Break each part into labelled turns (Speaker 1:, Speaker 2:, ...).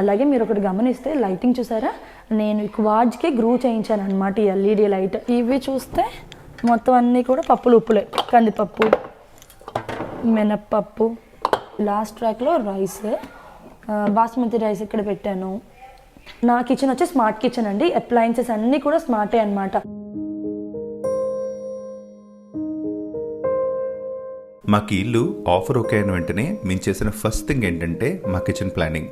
Speaker 1: అలాగే మీరు ఒకటి గమనిస్తే లైటింగ్ చూసారా? నేను ఈ గ్రూ చేయించాను అనమాట ఈ ఎల్ఈడి లైట్. ఇవి చూస్తే మొత్తం అన్నీ కూడా పప్పులు ఉప్పులే. కందిపప్పు మినప్పప్పు లాస్ట్ ట్రాక్లో రైస్ బాస్మతి రైస్ ఇక్కడ పెట్టాను. నా కిచెన్ వచ్చి స్మార్ట్ కిచెన్ అండి. అప్లయన్సెస్ అన్నీ కూడా స్మార్టే అనమాట
Speaker 2: మాకు ఇల్లు ఆఫర్ ఓకే అయిన వెంటనే మేము చేసిన ఫస్ట్ థింగ్ ఏంటంటే మా కిచెన్ ప్లానింగ్.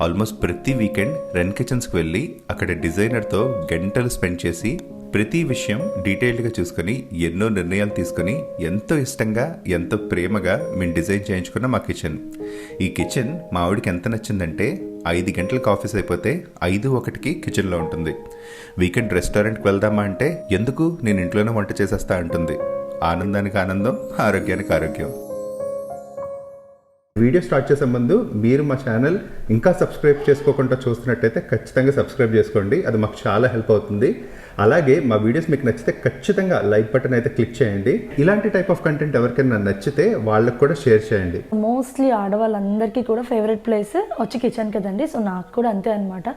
Speaker 2: ఆల్మోస్ట్ ప్రతి వీకెండ్ రెన్ కిచెన్స్కి వెళ్ళి అక్కడ డిజైనర్తో గంటలు స్పెండ్ చేసి ప్రతి విషయం డీటెయిల్డ్గా చూసుకొని ఎన్నో నిర్ణయాలు తీసుకొని ఎంతో ఇష్టంగా ఎంతో ప్రేమగా మేము డిజైన్ చేయించుకున్న మా కిచెన్ ఈ కిచెన్ మా ఆవిడకి ఎంత నచ్చిందంటే ఐదు గంటలకు ఆఫీస్ అయిపోతే ఐదు ఒకటికి కిచెన్లో ఉంటుంది. వీకెండ్ రెస్టారెంట్కి వెళ్దామా అంటే ఎందుకు నేను ఇంట్లోనే వంట చేసేస్తా అంటుంది. ఆనందానికి ఆనందం ఆరోగ్యానికి ఆరోగ్యం. వీడియో స్టార్ట్ చేసే ముందు మీరు మా ఛానల్ ఇంకా సబ్స్క్రైబ్ చేసుకోకుండా చూస్తున్నట్టయితే ఖచ్చితంగా సబ్స్క్రైబ్ చేసుకోండి. అది మాకు చాలా హెల్ప్ అవుతుంది. అలాగే మా వీడియోస్ మీకు నచ్చితే ఖచ్చితంగా లైక్ బటన్ అయితే క్లిక్ చేయండి. ఇలాంటి టైప్ ఆఫ్ కంటెంట్ ఎవరికైనా నచ్చితే వాళ్ళకి కూడా షేర్ చేయండి.
Speaker 1: మోస్ట్లీ ఆడవాళ్ళందరికీ కూడా ఫేవరెట్ ప్లేస్ వచ్చి కిచెన్ కదండి సో నాకు కూడా అంతే అనమాట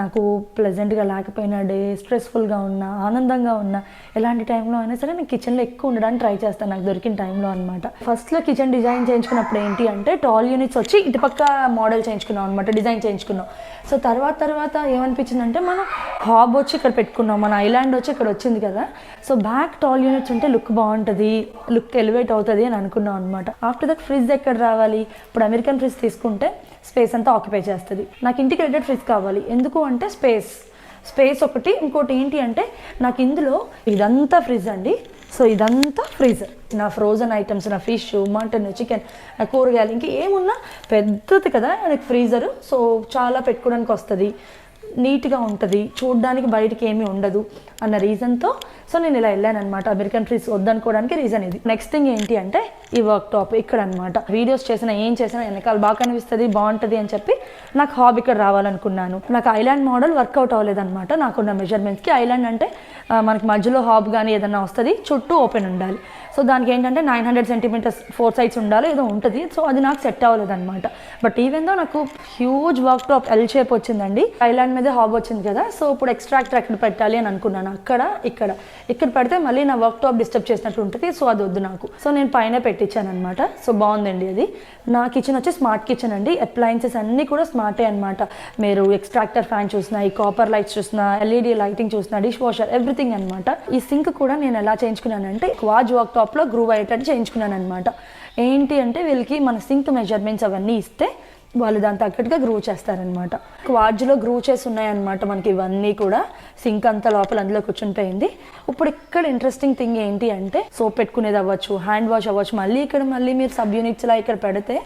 Speaker 1: నాకు ప్లెజెంట్గా లేకపోయినా డే స్ట్రెస్ఫుల్గా ఉన్నా ఆనందంగా ఉన్నా ఎలాంటి టైంలో అయినా సరే నేను కిచెన్లో ఎక్కువ ఉండడానికి ట్రై చేస్తాను. నాకు దొరికిన టైంలో అనమాట ఫస్ట్లో కిచెన్ డిజైన్ చేయించుకున్నప్పుడు ఏంటి అంటే టాల్ యూనిట్స్ వచ్చి ఇటుపక్క మోడల్ చేయించుకున్నాం అనమాట డిజైన్ చేయించుకున్నాం. సో తర్వాత తర్వాత ఏమనిపించిందంటే మనం హాబ్ వచ్చి ఇక్కడ పెట్టుకున్నాం మన ఐలాండ్ వచ్చి ఇక్కడ వచ్చింది కదా. సో బ్యాక్ టాల్ యూనిట్స్ ఉంటే లుక్ బాగుంటుంది లుక్ ఎలివేట్ అవుతుంది అని అనుకున్నాం అనమాట ఆఫ్టర్ దట్ ఫ్రిడ్జ్ ఎక్కడ రావాలి? ఇప్పుడు అమెరికన్ ఫ్రిడ్జ్ తీసుకుంటే స్పేస్ అంతా ఆక్యుపై చేస్తుంది. నాకు ఇంటిగ్రేటెడ్ ఫ్రిడ్జ్ కావాలి. ఎందుకు అంటే స్పేస్. స్పేస్ ఒకటి ఇంకోటి ఏంటి అంటే నాకు ఇందులో ఇదంతా ఫ్రిడ్జ్ అండి. సో ఇదంతా ఫ్రీజర్. నా ఫ్రోజన్ ఐటమ్స్ నా ఫిష్ మటన్ చికెన్ నా కూరగాయలు ఇంకా ఏమున్నా పెద్దది కదా నాకు ఫ్రీజరు. సో చాలా పెట్టుకోవడానికి వస్తుంది. నీట్గా ఉంటుంది. చూడడానికి బయటకి ఏమీ ఉండదు అన్న రీజన్తో సో నేను ఇలా వెళ్ళాను అనమాట అమెరికన్ ట్రీస్ వద్దనుకోవడానికి రీజన్ ఇది. నెక్స్ట్ థింగ్ ఏంటి అంటే ఈ వర్క్ టాప్ ఇక్కడ అనమాట వీడియోస్ చేసినా ఏం చేసినా వెనకాల బాగా కనిపిస్తుంది బాగుంటుంది అని చెప్పి నాకు హాబీ ఇక్కడ రావాలనుకున్నాను. నాకు ఐలాండ్ మోడల్ వర్కౌట్ అవ్వలేదన్నమాట. నాకున్న మెజర్మెంట్స్కి ఐలాండ్ అంటే మనకి మధ్యలో హాబ్ కానీ ఏదైనా వస్తుంది చుట్టూ ఓపెన్ ఉండాలి. సో దానికి ఏంటంటే nine hundred centimetres four sides ఉండాలి ఏదో ఉంటుంది. సో అది నాకు సెట్ అవ్వలేదన్నమాట. బట్ ఈవెన్ దో నాకు huge work top L shape వచ్చిందండి. ఐలాండ్ మీద హాబ్ వచ్చింది కదా సో ఇప్పుడు ఎక్స్ట్రాక్టర్ అక్కడ పెట్టాలి అని అనుకున్నాను. అక్కడ ఇక్కడ. ఇక్కడ పెడితే మళ్ళీ నా వర్క్ టాప్ డిస్టర్బ్ చేసినట్టు ఉంటుంది సో అది వద్దు నాకు. సో నేను పైన పెట్టించాను అనమాట సో బాగుందండి అది. నా కిచెన్ వచ్చి స్మార్ట్ కిచెన్ అండి. అప్లయన్సెస్ అన్నీ కూడా స్మార్టే అనమాట మీరు ఎక్స్ట్రాక్టర్ ఫ్యాన్ చూసినా ఈ కాపర్ లైట్స్ చూసినా ఎల్ఈడి లైటింగ్ చూసినా డిష్ వాషర్ ఎవ్రీథింగ్ అనమాట ఈ సింక్ కూడా నేను ఎలా చేయించుకున్నానంటే వాజ్ వర్క్ టాప్ టాప్లో గ్రూవ్ అయ్యేటట్టు చేయించుకున్నాను అనమాట ఏంటి అంటే వీళ్ళకి మన సింక్ మెజర్మెంట్స్ అవన్నీ ఇస్తే వాళ్ళు దాని తగ్గట్టుగా గ్రూ చేస్తారనమాట క్వార్జ్లో గ్రూ చేసి ఉన్నాయన్నమాట మనకి ఇవన్నీ కూడా. సింక్ అంతా లోపల అందులో కూర్చుంటాయింది ఇప్పుడు ఇక్కడ ఇంట్రెస్టింగ్ థింగ్ ఏంటి అంటే సోప్ పెట్టుకునేది అవ్వచ్చు హ్యాండ్ వాష్ అవ్వచ్చు. మళ్ళీ ఇక్కడ మళ్ళీ మీరు సబ్ యూనిట్స్లా ఇక్కడ పెడితే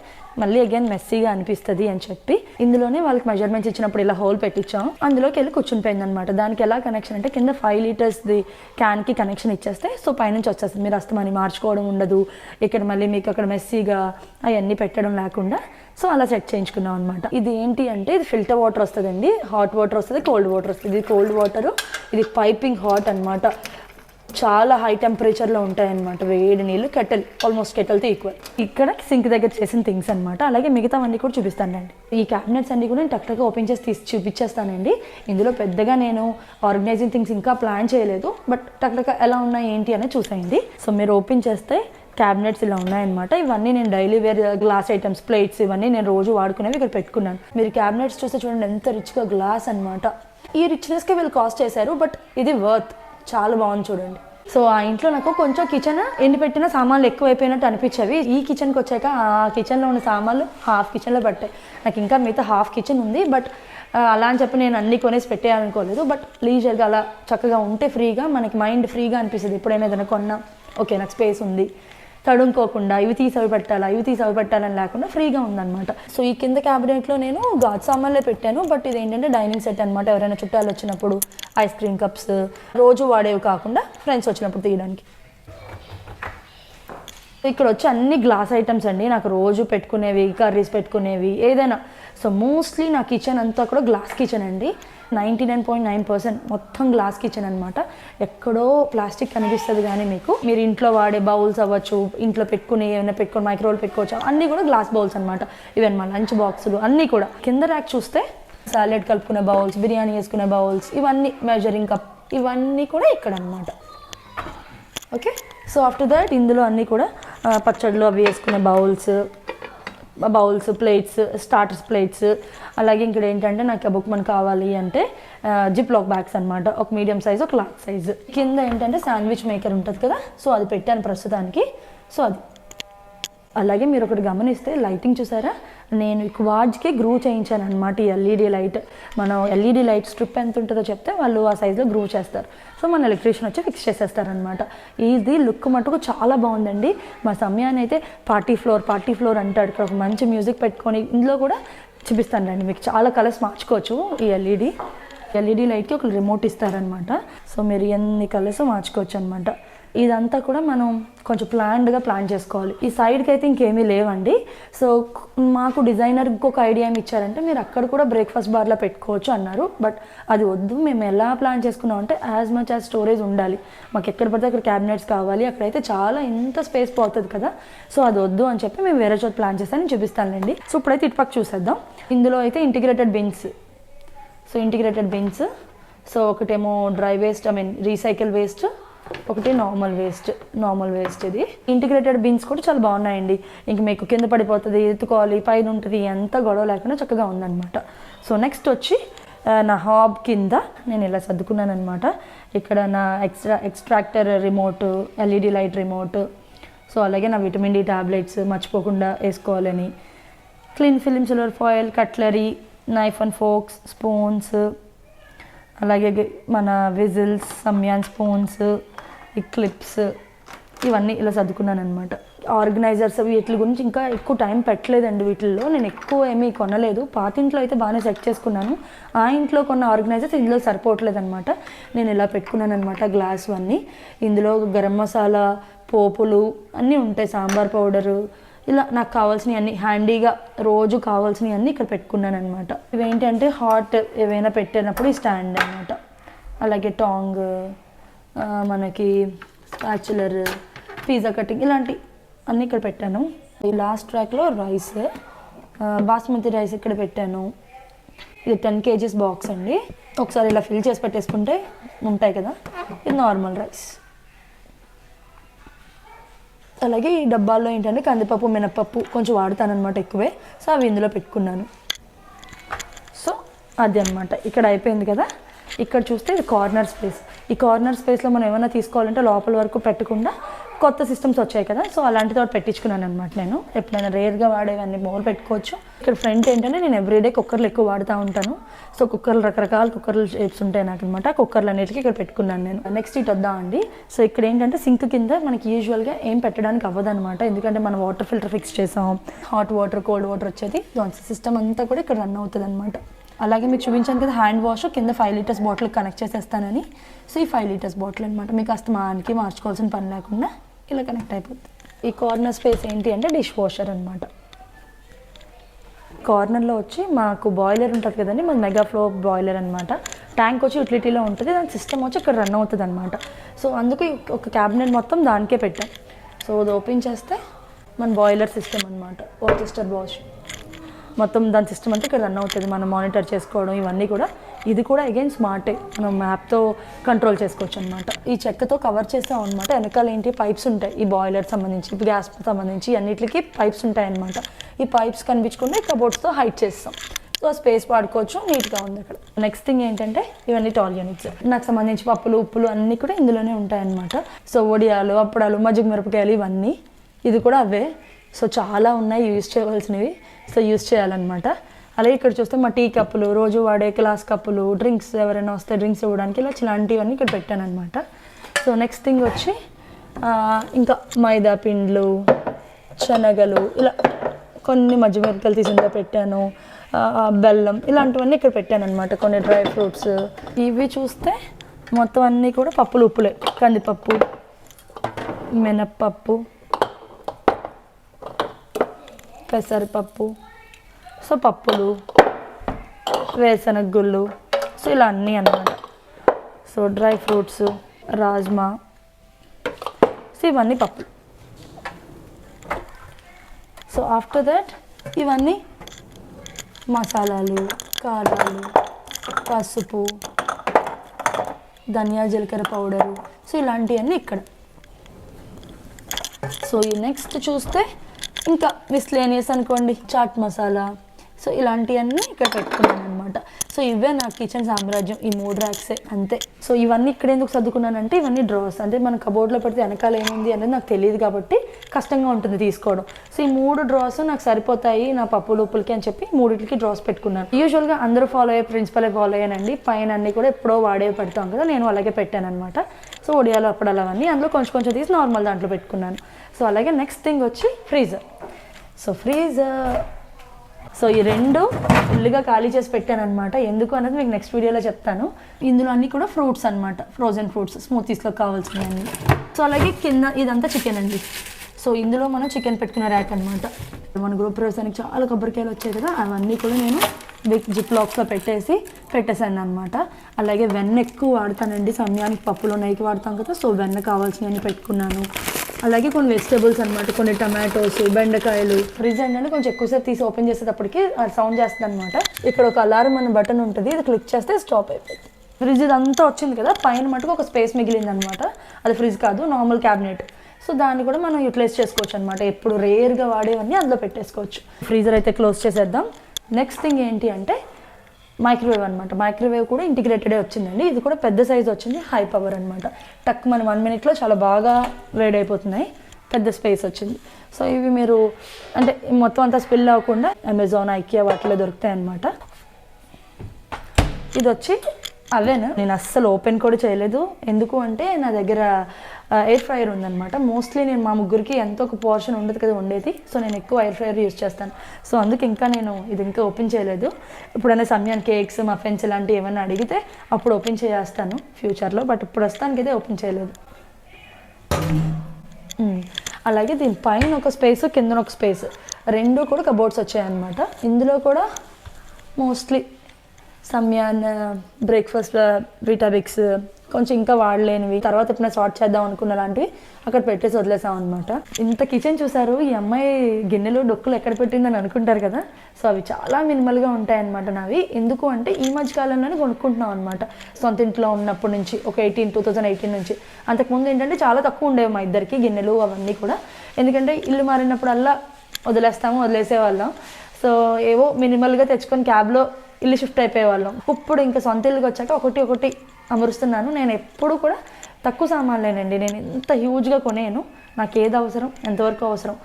Speaker 1: మళ్ళీ అగైన్ మెస్సీగా అనిపిస్తుంది అని చెప్పి ఇందులోనే వాళ్ళకి మెజర్మెంట్స్ ఇచ్చినప్పుడు ఇలా హోల్ పెట్టించాం. అందులోకి వెళ్ళి కూర్చునిపోయింది అనమాట దానికి ఎలా కనెక్షన్ అంటే కింద ఫైవ్ లీటర్స్ది క్యాన్కి కనెక్షన్ ఇచ్చేస్తే సో పైనుంచి వచ్చేస్తుంది. మీరు అస్తమాని మార్చుకోవడం ఉండదు. ఇక్కడ మళ్ళీ మీకు అక్కడ మెస్సీగా అవన్నీ పెట్టడం లేకుండా సో అలా సెట్ చేయించుకున్నాం అనమాట ఇది ఏంటి అంటే ఇది ఫిల్టర్ వాటర్ వస్తుందండి. హాట్ వాటర్ వస్తుంది కోల్డ్ వాటర్ వస్తుంది. ఇది కోల్డ్ వాటర్ ఇది పైపింగ్ హాట్ అన్నమాట. చాలా హై టెంపరేచర్లో ఉంటాయన్నమాట. వేడి నీళ్ళు కెటల్ ఆల్మోస్ట్ కెటల్తో ఈక్వల్ ఇక్కడ సింక్ దగ్గర చేసిన థింగ్స్ అనమాట అలాగే మిగతావన్నీ కూడా చూపిస్తానండి ఈ క్యాబినెట్స్ అన్ని కూడా నేను టక్టగా ఓపెన్ చేసి తీసి చూపించేస్తానండి. ఇందులో పెద్దగా నేను ఆర్గనైజింగ్ థింగ్స్ ఇంకా ప్లాన్ చేయలేదు. బట్ టక్టగా ఎలా ఉన్నాయి ఏంటి అనేది చూసేయండి. సో మీరు ఓపెన్ చేస్తే క్యాబినెట్స్ ఇలా ఉన్నాయన్నమాట. ఇవన్నీ నేను daily ware glass items plates ఇవన్నీ నేను రోజు వాడుకునేవి ఇక్కడ పెట్టుకున్నాను. మీరు క్యాబినెట్స్ చూస్తే చూడండి ఎంత రిచ్గా గ్లాస్ అనమాట ఈ రిచ్నెస్కి వీళ్ళు కాస్ట్ చేశారు బట్ ఇది వర్త్ చాలా బాగుంది చూడండి. సో ఆ ఇంట్లో నాకు కొంచెం కిచెన్ ఎన్ని పెట్టిన సామాన్లు ఎక్కువైపోయినట్టు అనిపించేవి. ఈ కిచెన్కి వచ్చాక ఆ కిచెన్లో ఉన్న సామాన్లు హాఫ్ కిచెన్లో పట్టాయి. నాకు ఇంకా మిగతా హాఫ్ కిచెన్ ఉంది బట్ అలా అని చెప్పి నేను అన్ని కొనేసి పెట్టేయాలనుకోలేదు. బట్ లీజర్గా అలా చక్కగా ఉంటే ఫ్రీగా మనకి మైండ్ ఫ్రీగా అనిపిస్తుంది. ఎప్పుడైనా ఏదైనా కొన్నా ఓకే నాకు స్పేస్ ఉంది. తడుముకోకుండా ఇవి తీసి పెట్టాలా ఇవి తీసవి పెట్టాలని లేకుండా ఫ్రీగా ఉందన్నమాట. సో ఈ కింద క్యాబినెట్లో నేను గాజు సామాన్లే పెట్టాను. బట్ ఇది ఏంటంటే డైనింగ్ సెట్ అనమాట ఎవరైనా చుట్టాలు వచ్చినప్పుడు ఐస్ క్రీమ్ కప్స్ రోజు వాడేవి కాకుండా ఫ్రెండ్స్ వచ్చినప్పుడు తీయడానికి. ఇక్కడ వచ్చి అన్ని గ్లాస్ ఐటమ్స్ అండి. నాకు రోజు పెట్టుకునేవి కర్రీస్ పెట్టుకునేవి ఏదైనా సో మోస్ట్లీ నా కిచెన్ అంతా కూడా గ్లాస్ కిచెన్ అండి. Ninety nine point nine percent మొత్తం గ్లాస్ కిచెన్ అనమాట ఎక్కడో ప్లాస్టిక్ కనిపిస్తుంది కానీ మీకు. మీరు ఇంట్లో వాడే బౌల్స్ అవ్వచ్చు ఇంట్లో పెట్టుకుని ఏమైనా పెట్టుకొని మైక్రోవేవ్ పెట్టుకోవచ్చు అన్నీ కూడా గ్లాస్ బౌల్స్ అనమాట ఈవెన్ మా లంచ్ బాక్సులు అన్నీ కూడా. కింద ర్యాక్ చూస్తే సాలెడ్ కలుపుకునే బౌల్స్ బిర్యానీ వేసుకునే బౌల్స్ ఇవన్నీ మెజరింగ్ కప్ ఇవన్నీ కూడా ఇక్కడ అనమాట ఓకే సో ఆఫ్టర్ దట్ ఇందులో అన్నీ కూడా పచ్చడిలో అవి వేసుకునే bowls bowls plates starters plates. అలాగే ఇక్కడ ఏంటంటే నాకు బుక్ కావాలి అంటే జిప్ లాక్ బ్యాగ్స్ అనమాట ఒక మీడియం సైజ్ ఒక లార్జ్ సైజ్ కింద ఏంటంటే శాండ్విచ్ మేకర్ ఉంటుంది కదా సో అది పెట్టాను ప్రస్తుతానికి. సో అది. అలాగే మీరు ఒకటి గమనిస్తే లైటింగ్ చూసారా? నేను ఈ గ్రూ చేయించాను అనమాట ఈ ఎల్ఈడి లైట్ మనం ఎల్ఈడి లైట్ స్ట్రిప్ ఎంత ఉంటుందో చెప్తే వాళ్ళు ఆ సైజులో గ్రూ చేస్తారు. సో మన ఎలక్ట్రీషియన్ వచ్చి ఫిక్స్ చేసేస్తారనమాట ఇది లుక్ మటుకు చాలా బాగుందండి. మా సమయాన్ని అయితే పార్టీ ఫ్లోర్ పార్టీ ఫ్లోర్ అంటాడు. ఇక్కడ ఒక మంచి మ్యూజిక్ పెట్టుకొని ఇందులో కూడా చూపిస్తాను రండి మీకు చాలా కలర్స్ మార్చుకోవచ్చు ఈ ఎల్ఈడి ఎల్ఈడి లైట్కి ఒక రిమోట్ ఇస్తారనమాట సో మీరు ఎన్ని కలర్స్ మార్చుకోవచ్చు అనమాట ఇదంతా కూడా మనం కొంచెం ప్లాన్డ్గా ప్లాన్ చేసుకోవాలి. ఈ సైడ్కి అయితే ఇంకేమీ లేవండి. సో మాకు డిజైనర్ ఇంకొక ఐడియా ఏమి ఇచ్చారంటే మీరు అక్కడ కూడా బ్రేక్ఫాస్ట్ బార్లో పెట్టుకోవచ్చు అన్నారు. బట్ అది వద్దు మేము ఎలా ప్లాన్ చేసుకున్నాం అంటే యాజ్ మచ్ యాజ్ స్టోరేజ్ ఉండాలి. మాకు ఎక్కడ పడితే అక్కడ క్యాబినెట్స్ కావాలి. అక్కడైతే చాలా ఎంత స్పేస్ పోతుంది కదా. సో అది వద్దు అని చెప్పి మేము వేరే చోట ప్లాన్ చేస్తాను నేను చూపిస్తానులేండి. సో ఇప్పుడైతే ఇటుపక్క చూసేద్దాం. ఇందులో అయితే integrated bins so integrated bins so ఒకటేమో dry waste I mean recycle waste ఒకటి నార్మల్ వేస్ట్ నార్మల్ వేస్ట్ ఇది. ఇంటిగ్రేటెడ్ బీన్స్ కూడా చాలా బాగున్నాయండి. ఇంక మీకు కింద పడిపోతుంది ఎత్తుకోవాలి పైన ఉంటుంది ఎంత గొడవ లేకుండా చక్కగా ఉందన్నమాట. సో నెక్స్ట్ వచ్చి నా హాబ్ కింద నేను ఇలా సర్దుకున్నాను అనమాట ఇక్కడ నా extra extractor remote LED light remote so అలాగే నా విటమిన్ డి టాబ్లెట్స్ మర్చిపోకుండా వేసుకోవాలని. Cling film silver foil cutlery knife and forks spoons అలాగే మన విజిల్స్ సమ్యాన్ స్పూన్స్ ఈ క్లిప్స్ ఇవన్నీ ఇలా చదువుకున్నాను అనమాట ఆర్గనైజర్స్ అవి వీటి గురించి ఇంకా ఎక్కువ టైం పెట్టలేదండి వీటిల్లో. నేను ఎక్కువ ఏమీ కొనలేదు. పాత ఇంట్లో అయితే బాగానే సెట్ చేసుకున్నాను. ఆ ఇంట్లో కొన్న ఆర్గనైజర్స్ ఇందులో సరిపోవట్లేదు అనమాట నేను ఇలా పెట్టుకున్నాను అనమాట గ్లాస్ అన్నీ ఇందులో గరం మసాలా పోపులు అన్నీ ఉంటాయి. సాంబార్ పౌడరు ఇలా నాకు కావాల్సినవన్నీ హ్యాండీగా రోజు కావాల్సినవి అన్నీ ఇక్కడ పెట్టుకున్నాను అనమాట ఇవేంటంటే హాట్ ఏవైనా పెట్టినప్పుడు ఈ స్టాండ్ అనమాట అలాగే టాంగ్ మనకి స్పాచులర్ పిజ్జా కటింగ్ ఇలాంటి అన్నీ ఇక్కడ పెట్టాను. ఈ లాస్ట్ ట్రాక్లో రైస్ బాస్మతి రైస్ ఇక్కడ పెట్టాను. ఇది టెన్ కేజీస్ బాక్స్ అండి. ఒకసారి ఇలా ఫిల్ చేసి పెట్టేసుకుంటే ఉంటాయి కదా. ఇది నార్మల్ రైస్ అలాగే ఈ డబ్బాల్లో ఏంటంటే కందిపప్పు మినపప్పు కొంచెం వాడతానమాట ఎక్కువే. సో అవి ఇందులో పెట్టుకున్నాను. సో అది అన్నమాట ఇక్కడ అయిపోయింది కదా. ఇక్కడ చూస్తే ఇది కార్నర్ స్పేస్ ఈ కార్నర్ స్పేస్లో మనం ఏమైనా తీసుకోవాలంటే లోపల వరకు పెట్టకుండా కొత్త సిస్టమ్స్ వచ్చాయి కదా. సో అలాంటి తోటి పెట్టించుకున్నాను అనమాట నేను. ఎప్పుడైనా రేర్గా వాడేవన్నీ మోర్ పెట్టుకోవచ్చు. ఇక్కడ ఫ్రంట్ ఏంటంటే నేను ఎవ్రీడే కుక్కర్లు ఎక్కువ వాడుతూ ఉంటాను. సో కుక్కర్లు రకరకాల కుక్కర్లు షేప్స్ ఉంటాయి నాకు అనమాట కుక్కర్లు అన్నిటికీ ఇక్కడ పెట్టుకున్నాను నేను. నెక్స్ట్ ఇటు వద్దామండి సో ఇక్కడ ఏంటంటే సింక్ కింద మనకి యూజువల్గా ఏం పెట్టడానికి అవ్వదనమాట ఎందుకంటే మనం వాటర్ ఫిల్టర్ ఫిక్స్ చేసాం. హాట్ వాటర్ కోల్డ్ వాటర్ వచ్చేది. సిస్టమ్ అంతా కూడా ఇక్కడ రన్ అవుతుంది అనమాట అలాగే మీకు చూపించాను కదా హ్యాండ్ వాష్ కింద ఫైవ్ లీటర్స్ బాటిల్ కనెక్ట్ చేసేస్తానని. సో ఈ ఫైవ్ లీటర్స్ బాటిల్ అనమాట మీకు అస్తమానికి మార్చుకోవాల్సిన పని లేకుండా ఇలా కనెక్ట్ అయిపోతుంది ఈ కార్నర్ స్పేస్ ఏంటి అంటే డిష్ వాషర్ అనమాట కార్నర్లో వచ్చి మాకు బాయిలర్ ఉంటుంది కదండి మాది మెగా ఫ్లో బాయిలర్ అనమాట ట్యాంక్ వచ్చి యూటిలిటీలో ఉంటుంది దాని సిస్టమ్ వచ్చి ఇక్కడ రన్ అవుతుంది అనమాట సో అందుకు ఒక క్యాబినెట్ మొత్తం దానికే పెట్టాం. సో అది ఓపెన్ చేస్తే మన బాయిలర్ సిస్టమ్ అనమాట వాటర్ వాష్ మొత్తం దాని సిస్టమ్ అంతా ఇక్కడ రన్ అవుతుంది. మనం మానిటర్ చేసుకోవడం ఇవన్నీ కూడా. ఇది కూడా అగైన్ స్మార్టే మనం మ్యాప్తో కంట్రోల్ చేసుకోవచ్చు అనమాట ఈ చెక్కతో కవర్ చేస్తాం అనమాట వెనకాల ఏంటి? పైప్స్ ఉంటాయి. ఈ బాయిలర్ సంబంధించి గ్యాస్ సంబంధించి అన్నిటికీ పైప్స్ ఉంటాయి అనమాట ఈ పైప్స్ కనిపించకుండా ఈ కబోర్డ్స్తో హైట్ చేస్తాం. సో స్పేస్ వాడుకోవచ్చు. నీట్గా ఉంది అక్కడ. నెక్స్ట్ థింగ్ ఏంటంటే ఇవన్నీ టాల్ యూనిట్స్ నాకు సంబంధించి పప్పులు ఉప్పులు అన్నీ కూడా ఇందులోనే ఉంటాయన్నమాట. సో వడియాలు అప్పడాలు మజ్జిగ మిరపకాయలు ఇవన్నీ ఇది కూడా అవే. సో చాలా ఉన్నాయి. యూజ్ చేయవలసినవి. సో యూజ్ చేయాలన్నమాట. అలాగే ఇక్కడ చూస్తే మా టీ కప్పులు రోజు వాడే గ్లాస్ కప్పులు డ్రింక్స్ ఎవరైనా వస్తే డ్రింక్స్ ఇవ్వడానికి ఇలా ఇలాంటివన్నీ ఇక్కడ పెట్టాను అనమాట సో నెక్స్ట్ థింగ్ వచ్చి ఇంకా మైదా పిండ్లు శనగలు ఇలా కొన్ని మధ్య మిరపకాయలు తీసి పెట్టాను బెల్లం ఇలాంటివన్నీ ఇక్కడ పెట్టాను అనమాట కొన్ని డ్రై ఫ్రూట్స్. ఇవి చూస్తే మొత్తం అన్నీ కూడా పప్పులు ఉప్పులే. కందిపప్పు మినప్పప్పు పెసరపప్పు సో పప్పులు వేరుశనగ గుళ్ళు సో ఇలా అన్నీ అన్నమాట. So dry fruits rajma. So ఇవన్నీ పప్పులు సో ఆఫ్టర్ దట్ ఇవన్నీ మసాలాలు కారాలు పసుపు ధనియా జీలకర్ర పౌడరు. సో ఇలాంటివన్నీ ఇక్కడ. సో ఈ నెక్స్ట్ చూస్తే ఇంకా మిస్లేనియస్ అనుకోండి చాట్ మసాలా సో ఇలాంటివన్నీ ఇక్కడ పెట్టుకున్నాను అనమాట సో ఇవే నా కిచెన్ సామ్రాజ్యం ఈ మూడు ర్యాక్సే అంతే. సో ఇవన్నీ ఇక్కడ ఎందుకు సర్దుకున్నానంటే ఇవన్నీ డ్రాస్ అంటే మన కబోర్డ్లో పెడితే వెనకాల ఏముంది అనేది నాకు తెలియదు కాబట్టి కష్టంగా ఉంటుంది తీసుకోవడం. సో ఈ మూడు డ్రాస్ నాకు సరిపోతాయి నా పప్పు లోపులకి అని చెప్పి మూడింటికి డ్రాస్ పెట్టుకున్నాను. యూజువల్గా అందరూ ఫాలో అయ్యే ప్రిన్సిపలే ఫాలో అయ్యానండి. పైన అన్ని కూడా ఎప్పుడో వాడే పెడతాం కదా నేను అలాగే పెట్టాను అనమాట సో ఒడియాలు అప్పడాలు అవన్నీ అందులో కొంచెం కొంచెం తీసి నార్మల్ దాంట్లో పెట్టుకున్నాను. సో అలాగే నెక్స్ట్ థింగ్ వచ్చి ఫ్రీజర్ సో ఫ్రీజర్ సో ఈ రెండు ఫుల్గా ఖాళీ చేసి పెట్టాను అనమాట ఎందుకు అనేది మీకు నెక్స్ట్ వీడియోలో చెప్తాను. ఇందులో అన్నీ కూడా ఫ్రూట్స్ అనమాట ఫ్రోజన్ ఫ్రూట్స్ స్మూతీస్లో కావాల్సినవి సో అలాగే కింద ఇదంతా చికెన్ అండి. సో ఇందులో మనం చికెన్ పెట్టుకున్న ర్యాక్ అనమాట మన గ్రూప్ ప్రవేశానికి చాలా కొబ్బరికాయలు వచ్చాయి కదా అవన్నీ కూడా నేను బిగ్ జిప్ లాక్స్లో పెట్టేసి పెట్టేశాను అనమాట అలాగే వెన్న ఎక్కువ వాడతానండి సమయానికి పప్పులో నైకి వాడతాం కదా సో వెన్న కావాల్సినవన్నీ పెట్టుకున్నాను. అలాగే కొన్ని వెజిటేబుల్స్ అనమాట కొన్ని టమాటోస్ బెండకాయలు. ఫ్రిడ్జ్ ఏంటంటే కొంచెం ఎక్కువసేపు తీసి ఓపెన్ చేసేటప్పటికి సౌండ్ చేస్తుంది అనమాట ఇక్కడ ఒక అలారం అన్న బటన్ ఉంటుంది ఇది క్లిక్ చేస్తే స్టాప్ అయిపోతుంది ఫ్రిడ్జ్ ఇదంతా వచ్చింది కదా పైన మటుకు ఒక స్పేస్ మిగిలింది అనమాట అది ఫ్రిడ్జ్ కాదు నార్మల్ క్యాబినెట్. సో దాన్ని కూడా మనం యూటిలైజ్ చేసుకోవచ్చు అనమాట ఎప్పుడు రేర్గా వాడేవన్నీ అందులో పెట్టేసుకోవచ్చు. ఫ్రీజర్ అయితే క్లోజ్ చేసేద్దాం. నెక్స్ట్ థింగ్ ఏంటి అంటే మైక్రోవేవ్ అనమాట మైక్రోవేవ్ కూడా ఇంటిగ్రేటెడే వచ్చిందండి. ఇది కూడా పెద్ద సైజ్ వచ్చింది. హై పవర్ అనమాట టక్ మన వన్ మినిట్లో చాలా బాగా వేడైపోతున్నాయి పెద్ద స్పేస్ వచ్చింది. సో ఇవి మీరు అంటే మొత్తం అంతా స్పిల్ అవ్వకుండా అమెజాన్ ఐకియా వాటిలో దొరుకుతాయి అనమాట ఇది వచ్చి అవేనా? నేను అస్సలు ఓపెన్ కూడా చేయలేదు. ఎందుకు అంటే నా దగ్గర Uh, ఎయిర్ ఫ్రైయర్ ఉందన్నమాట. మోస్ట్లీ నేను మా ముగ్గురికి ఎంతో ఒక పోర్షన్ ఉండదు కదా ఉండేది సో నేను ఎక్కువ ఎయిర్ ఫ్రైయర్ యూస్ చేస్తాను. సో అందుకు ఇంకా నేను ఇది ఇంకా ఓపెన్ చేయలేదు. ఇప్పుడైనా సమయాన్ని కేక్స్ మఫెన్స్ ఇలాంటివి ఏమైనా అడిగితే అప్పుడు ఓపెన్ చేస్తాను ఫ్యూచర్లో బట్ ఇప్పుడు ప్రస్తుతానికి అయితే ఓపెన్ చేయలేదు. Hmm. అలాగే దీని పైన ఒక స్పేస్ కింద ఒక స్పేస్ రెండు కూడా కబోర్డ్స్ వచ్చాయన్నమాట. ఇందులో కూడా మోస్ట్లీ సమ్యాన్ బ్రేక్ఫాస్ట్ విటాబిక్స్ కొంచెం ఇంకా వాడలేనివి తర్వాత ఎప్పుడైనా సార్ట్ చేద్దాం అనుకున్న లాంటివి అక్కడ పెట్టేసి వదిలేసాం అనమాట ఇంత కిచెన్ చూసారు ఈ అమ్మాయి గిన్నెలు డొక్కులు ఎక్కడ పెట్టిందని అనుకుంటారు కదా? సో అవి చాలా మినిమల్గా ఉంటాయన్నమాట నావి. ఎందుకు అంటే ఈ మధ్య కాలంలోనే కొనుక్కుంటున్నాం అనమాట సొంత ఇంట్లో ఉన్నప్పటి నుంచి ఒక ఎయిటీన్ టూ థౌజండ్ ఎయిటీన్ నుంచి. అంతకుముందు ఏంటంటే చాలా తక్కువ ఉండేవి మా ఇద్దరికి గిన్నెలు అవన్నీ కూడా. ఎందుకంటే ఇల్లు మారినప్పుడల్లా వదిలేస్తాము వదిలేసేవాళ్ళం. సో ఏవో మినిమల్గా తెచ్చుకొని క్యాబ్లో ఇల్లు షిఫ్ట్ అయిపోయేవాళ్ళం. ఇప్పుడు ఇంకా సొంత ఇల్లుకి వచ్చాక ఒకటి ఒకటి అమరుస్తున్నాను. నేను ఎప్పుడు కూడా తక్కువ సామాన్లేనండి. నేను ఎంత హ్యూజ్గా కొనేను. నాకు ఏది అవసరం ఎంతవరకు అవసరం?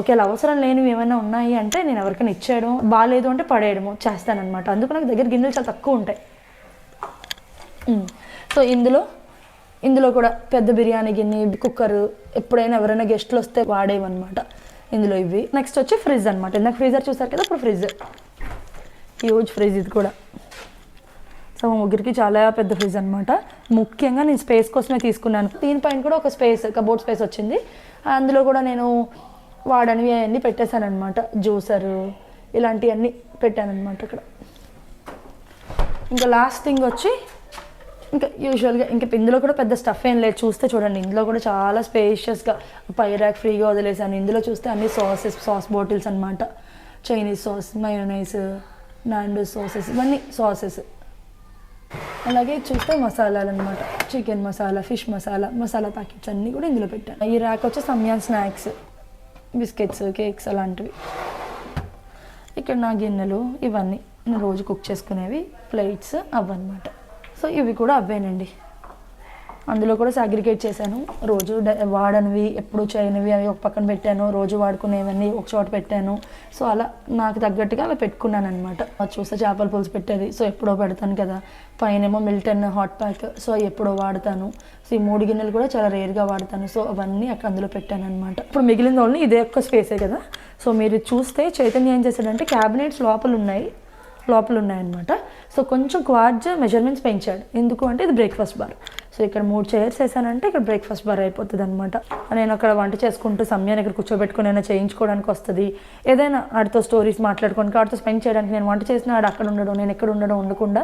Speaker 1: ఒకవేళ అవసరం లేనివి ఏమైనా ఉన్నాయి అంటే నేను ఎవరికైనా ఇచ్చేయడం బాగాలేదు అంటే పడేయడము చేస్తానన్నమాట. అందుకు నాకు దగ్గర గిన్నెలు చాలా తక్కువ ఉంటాయి. సో ఇందులో ఇందులో కూడా పెద్ద బిర్యానీ గిన్నె కుక్కర్ ఎప్పుడైనా ఎవరైనా గెస్ట్లు వస్తే వాడేవన్నమాట. ఇందులో ఇవి. నెక్స్ట్ వచ్చి ఫ్రిడ్జ్ అనమాట ఇందాక ఫ్రీజర్ చూసారు కదా ఇప్పుడు ఫ్రిడ్జ్ హ్యూజ్ ఫ్రిడ్జ్ ఇది కూడా. సో మా ముగ్గురికి చాలా పెద్ద ఫ్రిడ్జ్ అనమాట ముఖ్యంగా నేను స్పేస్ కోసమే తీసుకున్నాను. దీనిపైన కూడా ఒక స్పేస్ కబోర్డ్ స్పేస్ వచ్చింది. అందులో కూడా నేను వాడనివి అవన్నీ పెట్టేశానమాట జ్యూసరు జ్యూసర్ ఇలాంటివన్నీ పెట్టానమాట ఇక్కడ ఇంకా లాస్ట్ థింగ్ వచ్చి ఇంకా యూజువల్గా ఇంకా ఇందులో కూడా పెద్ద స్టఫ్ ఏం లేదు. చూస్తే చూడండి ఇందులో కూడా చాలా స్పేషియస్గా పైరాక్ ఫ్రీగా వదిలేసాను ఇందులో చూస్తే అన్ని సాసెస్ సాస్ బాటిల్స్ అనమాట Chinese sauce mayonnaise Nando's sauces ఇవన్నీ సాసెస్ అలాగే చూస్తే మసాలాలు అనమాట chicken masala fish masala masala packets అన్నీ కూడా ఇందులో పెట్టాను. ఈ ర్యాక్ వచ్చి సమ్యాన్ స్నాక్స్ బిస్కెట్స్ కేక్స్ అలాంటివి. ఇక్కడ నా గిన్నెలు ఇవన్నీ నేను రోజు కుక్ చేసుకునేవి ప్లేట్స్ అవన్నమాట. సో ఇవి కూడా అవేనండి అందులో కూడా సాగ్రిగేట్ చేశాను. రోజు వాడనివి ఎప్పుడు చేయనివి అవి ఒక పక్కన పెట్టాను. రోజు వాడుకునేవన్నీ ఒక చోట పెట్టాను. సో అలా నాకు తగ్గట్టుగా అలా పెట్టుకున్నాను అనమాట చూస్తే చేపల పులుసు పెట్టేది. సో ఎప్పుడో పెడతాను కదా. పైనేమో మిల్టన్ హాట్ ప్యాక్. సో ఎప్పుడో వాడతాను. సో ఈ మూడు గిన్నెలు కూడా చాలా రేర్గా వాడతాను. సో అవన్నీ అక్కడ అందులో పెట్టాను అనమాట ఇప్పుడు మిగిలిన వాళ్ళని ఇదే ఒక్క స్పేసే కదా. సో మీరు చూస్తే చైతన్య ఏం చేశాడంటే క్యాబినెట్స్ లోపల ఉన్నాయి. లోపల ఉన్నాయన్నమాట. సో కొంచెం క్వార్జ్ మెజర్మెంట్స్ పెంచాడు. ఎందుకు అంటే ఇది బ్రేక్ఫాస్ట్ బార్ సో ఇక్కడ మూడు చైర్స్ వేసానంటే ఇక్కడ బ్రేక్ఫాస్ట్ బార్ అయిపోతుంది అనమాట నేను అక్కడ వంట చేసుకుంటూ సమయాన్ని ఇక్కడ కూర్చోబెట్టుకుని అయినా చేయించుకోవడానికి వస్తుంది. ఏదైనా ఆడితో స్టోరీస్ మాట్లాడుకోవడానికి ఆడితో స్పెండ్ చేయడానికి నేను వంట చేసిన ఆడు అక్కడ ఉండడం నేను ఎక్కడ ఉండడం ఉండకుండా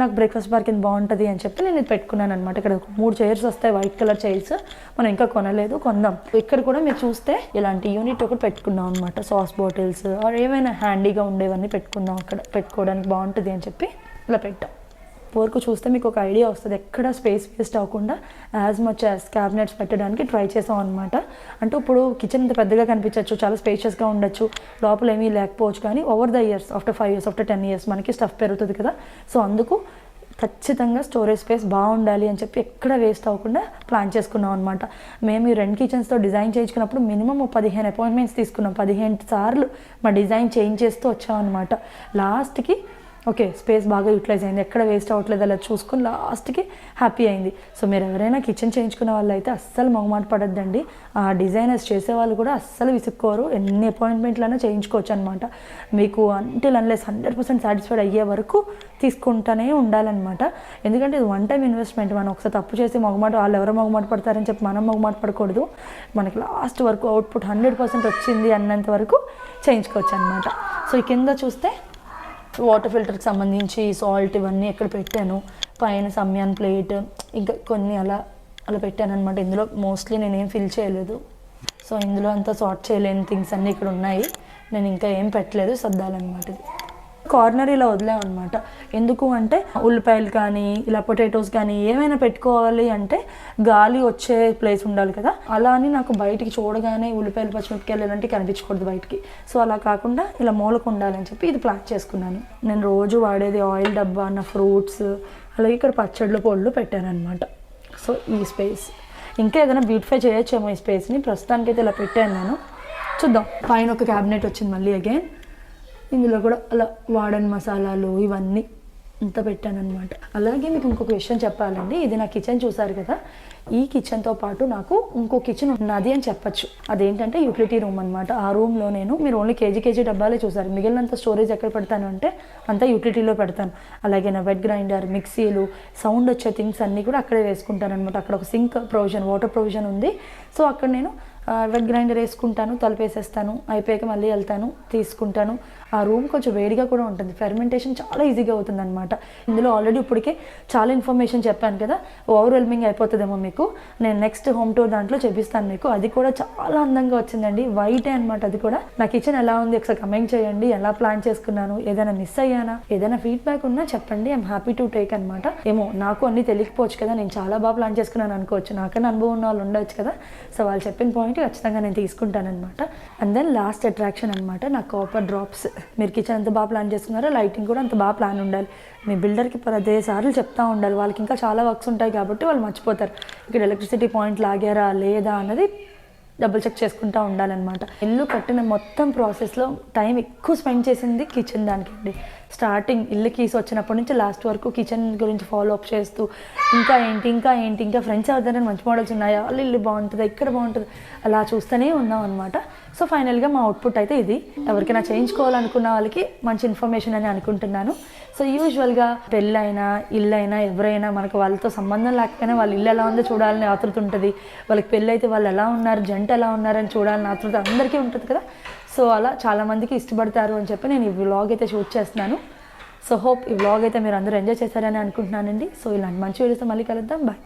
Speaker 1: నాకు బ్రేక్ఫాస్ట్ బార్ కింద బాగుంటుంది అని చెప్పి నేను ఇది పెట్టుకున్నాను అనమాట ఇక్కడ ఒక మూడు చైర్స్ వస్తాయి వైట్ కలర్ చైర్స్ మనం ఇంకా కొనలేదు కొందాం. ఇక్కడ కూడా మీరు చూస్తే ఇలాంటి యూనిట్ ఒకటి పెట్టుకున్నాం అనమాట సాస్ బాటిల్స్ ఆర్ ఏమైనా హ్యాండీగా ఉండేవన్నీ పెట్టుకుందాం అక్కడ పెట్టుకోవడానికి బాగుంటుంది అని చెప్పి ఇలా పెట్టాం. వరకు చూస్తే మీకు ఒక ఐడియా వస్తుంది. ఎక్కడ స్పేస్ వేస్ట్ అవ్వకుండా యాజ్ మచ్ యాజ్ క్యాబినెట్స్ పెట్టడానికి ట్రై చేసాం అనమాట అంటే ఇప్పుడు కిచెన్ ఇంత పెద్దగా కనిపించవచ్చు చాలా స్పేషియస్గా ఉండొచ్చు. లోపల ఏమీ లేకపోవచ్చు కానీ over the years after five years after ten years మనకి స్టఫ్ పెరుగుతుంది కదా. సో అందుకు ఖచ్చితంగా స్టోరేజ్ స్పేస్ బాగుండాలి అని చెప్పి ఎక్కడ వేస్ట్ అవ్వకుండా ప్లాన్ చేసుకున్నాం అనమాట మేము ఈ రెండు కిచెన్స్తో డిజైన్ చేయించుకున్నప్పుడు మినిమం పదిహేను అపాయింట్మెంట్స్ తీసుకున్నాం. పదిహేను సార్లు మా డిజైన్ చేంజ్ చేస్తూ వచ్చాం అనమాట లాస్ట్కి ఓకే స్పేస్ బాగా యూటిలైజ్ అయింది. ఎక్కడ వేస్ట్ అవ్వట్లేదు అలా చూసుకుని లాస్ట్కి హ్యాపీ అయింది. సో మీరు ఎవరైనా కిచెన్ చేయించుకునే వాళ్ళు అయితే అస్సలు మొగమాట పడద్దండి. ఆ డిజైనర్స్ చేసే వాళ్ళు కూడా అస్సలు విసుక్కోరు. ఎన్ని అపాయింట్మెంట్లైనా చేయించుకోవచ్చు అనమాట మీకు until unless hundred percent satisfied అయ్యే వరకు తీసుకుంటూనే ఉండాలన్నమాట. ఎందుకంటే ఇది వన్ టైం ఇన్వెస్ట్మెంట్ మనం ఒకసారి తప్పు చేసి మొగమాట వాళ్ళు ఎవరు మొగమాట పడతారని చెప్పి మనం మొగమాట పడకూడదు. మనకి లాస్ట్ వరకు అవుట్పుట్ హండ్రెడ్ పర్సెంట్ వచ్చింది అన్నంత వరకు చేయించుకోవచ్చు అనమాట సో ఈ కింద చూస్తే వాటర్ ఫిల్టర్కి సంబంధించి సాల్ట్ ఇవన్నీ ఎక్కడ పెట్టాను. పైన సమ్యాన్ ప్లేట్ ఇంకా కొన్ని అలా అలా పెట్టాను అనమాట ఇందులో మోస్ట్లీ నేనేం ఫిల్ చేయలేదు. సో ఇందులో అంతా సార్ట్ చేయలేని థింగ్స్ అన్నీ ఇక్కడ ఉన్నాయి. నేను ఇంకా ఏం పెట్టలేదు సర్దాలన్నమాట ఇది. కార్నర్ ఇలా వదిలాం ఎందుకు అంటే ఉల్లిపాయలు కానీ ఇలా పొటాటోస్ కానీ ఏమైనా పెట్టుకోవాలి అంటే గాలి వచ్చే ప్లేస్ ఉండాలి కదా. అలా అని నాకు బయటికి చూడగానే ఉల్లిపాయలు పచ్చిమిరపకాయలు ఇలాంటివి కనిపించకూడదు బయటికి. సో అలా కాకుండా ఇలా మూలకు ఉండాలని చెప్పి ఇది ప్లాన్ చేసుకున్నాను. నేను రోజు వాడేది ఆయిల్ డబ్బా అన్న ఫ్రూట్స్ అలాగే ఇక్కడ పచ్చళ్ళు పొళ్ళు పెట్టాను అనమాట సో ఈ స్పేస్ ఇంకా ఏదైనా బ్యూటిఫై చేయొచ్చేమో ఈ స్పేస్ని ప్రస్తుతానికి అయితే ఇలా పెట్టాను నేను. చూద్దాం. పైన ఒక క్యాబినెట్ వచ్చింది మళ్ళీ అగైన్ ఇందులో కూడా అలా వాడన్ మసాలాలు ఇవన్నీ ఇంత పెట్టాను అనమాట అలాగే మీకు ఇంకొక విషయం చెప్పాలండి. ఇది నా కిచెన్ చూసారు కదా? ఈ కిచెన్తో పాటు నాకు ఇంకో కిచెన్ ఉన్నది అని చెప్పొచ్చు. అదేంటంటే యూటిలిటీ రూమ్ అనమాట ఆ రూమ్లో నేను మీరు ఓన్లీ కేజీ కేజీ డబ్బాలే చూసారు. మిగిలినంత స్టోరేజ్ ఎక్కడ పెడతాను అంటే అంతా యూటిలిటీలో పెడతాను. అలాగే నా వెట్ గ్రైండర్ మిక్సీలు సౌండ్ వచ్చే థింగ్స్ అన్నీ కూడా అక్కడే వేసుకుంటాను అనమాట అక్కడ ఒక సింక్ ప్రొవిజన్ వాటర్ ప్రొవిజన్ ఉంది. సో అక్కడ నేను వెట్ గ్రైండర్ వేసుకుంటాను తలుపేసేస్తాను. అయిపోయాక మళ్ళీ వెళ్తాను తీసుకుంటాను. ఆ రూమ్ కొంచెం వేడిగా కూడా ఉంటుంది. ఫెర్మెంటేషన్ చాలా ఈజీగా అవుతుంది అనమాట ఇందులో ఆల్రెడీ ఇప్పటికే చాలా ఇన్ఫర్మేషన్ చెప్పాను కదా. ఓవర్వెల్మింగ్ అయిపోతుందేమో మీకు. నేను నెక్స్ట్ హోమ్ టూర్ దాంట్లో చూపిస్తాను మీకు. అది కూడా చాలా అందంగా వచ్చిందండి. వైటే అనమాట అది కూడా. నా కిచెన్ ఎలా ఉంది? ఒకసారి కమెంట్ చేయండి. ఎలా ప్లాన్ చేసుకున్నాను? ఏదైనా మిస్ అయ్యానా? ఏదైనా ఫీడ్బ్యాక్ ఉన్నా చెప్పండి. ఐఎమ్ హ్యాపీ టు టేక్ అనమాట ఏమో నాకు అన్ని తెలియకపోవచ్చు కదా. నేను చాలా బాగా ప్లాన్ చేసుకున్నాను అనుకోవచ్చు. నాకన్నా అనుభవం ఉన్న వాళ్ళు ఉండొచ్చు కదా. సో వాళ్ళు చెప్పిన పాయింట్ ఖచ్చితంగా నేను తీసుకుంటానమాట అండ్ దెన్ లాస్ట్ అట్రాక్షన్ అనమాట నా కాపర్ డ్రాప్స్ మీరు కిచెన్ ఎంత బాగా ప్లాన్ చేసుకున్నారో? లైటింగ్ కూడా అంత బాగా ప్లాన్ ఉండాలి. మీ బిల్డర్కి పదే సార్లు చెప్తా ఉండాలి. వాళ్ళకి ఇంకా చాలా వర్క్స్ ఉంటాయి కాబట్టి వాళ్ళు మర్చిపోతారు. ఇక్కడ ఎలక్ట్రిసిటీ పాయింట్ లాగారా లేదా అన్నది డబుల్ చెక్ చేసుకుంటూ ఉండాలన్నమాట. ఇల్లు కట్టిన మొత్తం ప్రాసెస్లో టైం ఎక్కువ స్పెండ్ చేసింది కిచెన్ దానికి అండి స్టార్టింగ్ ఇల్లు కీస్ వచ్చినప్పటి నుంచి లాస్ట్ వరకు కిచెన్ గురించి ఫాలో అప్ చేస్తూ ఇంకా ఏంటి ఇంకా ఏంటి ఇంకా ఫ్రెండ్స్ ఎవరిదైనా మంచి మోడల్స్ ఉన్నాయా? వాళ్ళు ఇల్లు బాగుంటుందా? ఇక్కడ బాగుంటుంది? అలా చూస్తూనే ఉన్నాం అనమాట సో ఫైనల్గా మా అవుట్పుట్ అయితే ఇది. ఎవరికైనా చేయించుకోవాలనుకున్న వాళ్ళకి మంచి ఇన్ఫర్మేషన్ అని అనుకుంటున్నాను. సో యూజువల్గా పెళ్ళైనా ఇల్లైనా ఎవరైనా మనకు వాళ్ళతో సంబంధం లేకపోయినా వాళ్ళ ఇల్లు ఎలా ఉందో చూడాలని ఆతృత ఉంటుంది. వాళ్ళకి పెళ్ళైతే వాళ్ళు ఎలా ఉన్నారు జంట ఎలా ఉన్నారని చూడాలని ఆతృత అందరికీ ఉంటుంది కదా. సో అలా చాలామందికి ఇష్టపడతారు అని చెప్పి నేను ఈ వ్లాగ్ అయితే షూట్ చేస్తున్నాను. సో హోప్ ఈ వ్లాగ్ అయితే మీరు అందరూ ఎంజాయ్ చేశారని అనుకుంటున్నానండి. సో ఇలాంటి మంచి వీడియోస్తో మళ్ళీ కలుద్దాం. బాయ్